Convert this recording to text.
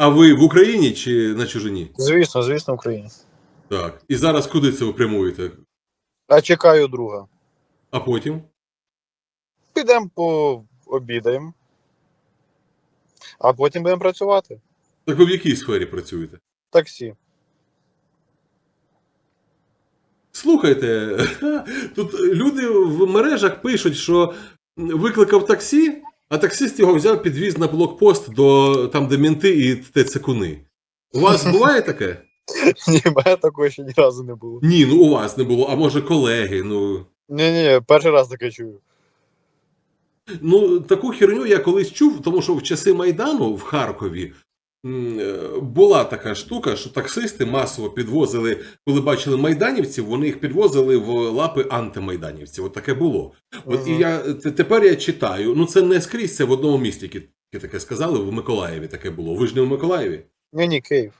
А ви в Україні чи на чужині? Звісно, звісно, в Україні. Так. І зараз куди це ви прямуєте? А чекаю друга. А потім? Підемо пообідаємо. А потім будемо працювати. Так ви в якій сфері працюєте? Таксі. Слухайте, тут люди в мережах пишуть, що викликав таксі, а таксист його взяв, підвіз на блокпост до там, де мінти і тецекуни. У вас буває таке? Ні, мене такого ще ні разу не було. Ні, ну у вас не було, а може колеги. Ну, Ні, ні, перший раз таке чую. ну таку херню я колись чув, тому що в часи Майдану в Харкові була така штука, що таксисти масово підвозили, коли бачили майданівців, вони їх підвозили в лапи антимайданівців. От таке було. От і я тепер я читаю. Ну це не скрізь, це в одному місті, яке таке сказали. В Миколаєві таке було. Ви ж не в Миколаєві? Ні, ні, Київ.